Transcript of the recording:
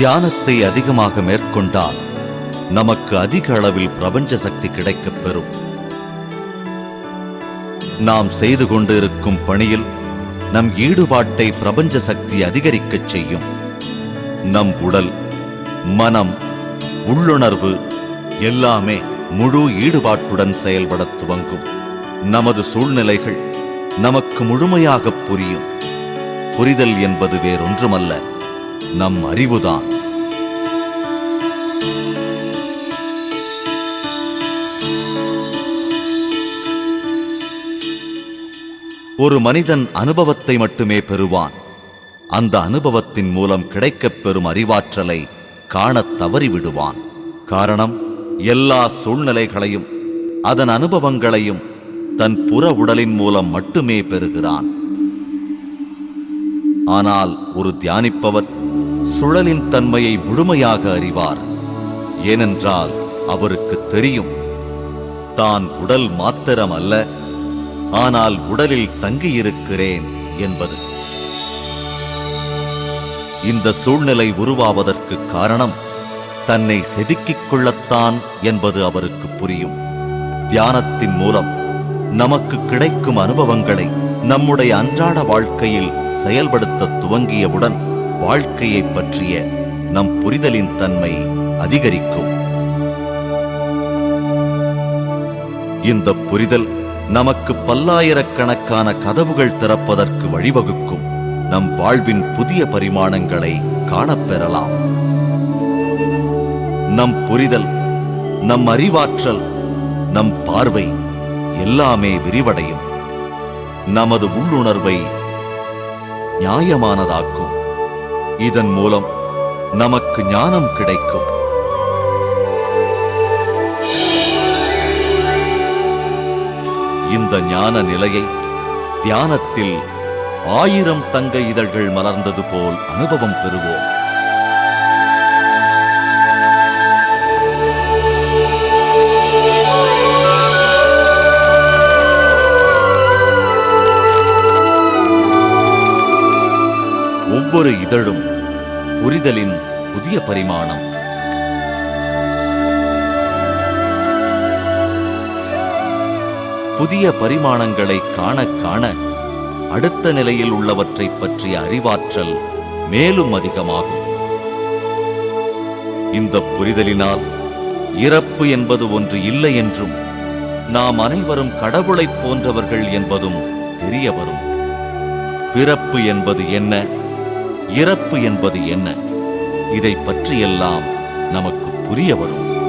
தியானத்தை அதிகமாக மேற்கொண்டால் நமக்கு அதிக அளவில் பிரபஞ்ச சக்தி கிடைக்கப் பெறும். நாம் செய்து கொண்டிருக்கும் பணியில் நம் ஈடுபாட்டை பிரபஞ்ச சக்தி அதிகரிக்கச் செய்யும். நம் உடல் மனம் உள்ளுணர்வு எல்லாமே முழு ஈடுபாட்டுடன் செயல்படத் துவங்கும். நமது சூழ்நிலைகள் நமக்கு முழுமையாக புரியும். புரிதல் என்பது வேறொன்றுமல்ல. நம் அறிவுதான். ஒரு மனிதன் அனுபவத்தை மட்டுமே பெறுவான். அந்த அனுபவத்தின் மூலம் கிடைக்கப் பெறும் அறிவாற்றலை காணத் தவறிவிடுவான். காரணம் எல்லா சூழ்நிலைகளையும் அதன் அனுபவங்களையும் தன் புற உடலின் மூலம் மட்டுமே பெறுகிறான். ஆனால் ஒரு தியானிப்பவர் சுழலின் தன்மையை முழுமையாக அறிவார். ஏனென்றால் அவருக்கு தெரியும். தான் உடல் மாத்திரம் அல்ல ஆனால் உடலில் தங்கியிருக்கிறேன் என்பது. இந்த சூழ்நிலை உருவாவதற்கு காரணம் தன்னை செதுக்கிக் கொள்ளத்தான் என்பது அவருக்கு புரியும். தியானத்தின் மூலம் நமக்கு கிடைக்கும் அனுபவங்களை நம்முடைய அன்றாட வாழ்க்கையில் செயல்படுத்த துவங்கியவுடன் வாழ்க்கையை பற்றிய நம் புரிதலின் தன்மை அதிகரிக்கும். இந்த புரிதல் நமக்கு பல்லாயிரக்கணக்கான கதவுகள் திறப்பதற்கு வழிவகுக்கும். நம் வாழ்வின் புதிய பரிமாணங்களை காணப்பெறலாம் நம் புரிதல் நம் அறிவாற்றல் நம் பார்வை எல்லாமே விரிவடையும். நமது உள்ளுணர்வை நியாயமானதாக்கும். இதன் மூலம் நமக்கு ஞானம் கிடைக்கும். இந்த ஞான நிலையை தியானத்தில் ஆயிரம் தங்க இதழ்கள் மலர்ந்தது போல் அனுபவம் பெறுவோம். ஒவ்வொரு இதழும் புரிதலின் புதிய பரிமாணம். புதிய பரிமாணங்களை காண காண அடுத்த நிலையில் உள்ளவற்றை பற்றிய அறிவாற்றல் மேலும் அதிகமாகும். இந்த புரிதலினால் இறப்பு என்பது ஒன்று இல்லை என்றும் நாம் அனைவரும் கடவுளைப் போன்றவர்கள் என்பதும் தெரிய வரும். பிறப்பு என்பது என்ன? இறப்பு என்பது என்ன? இதை பற்றியெல்லாம் நமக்கு புரிய வரும்.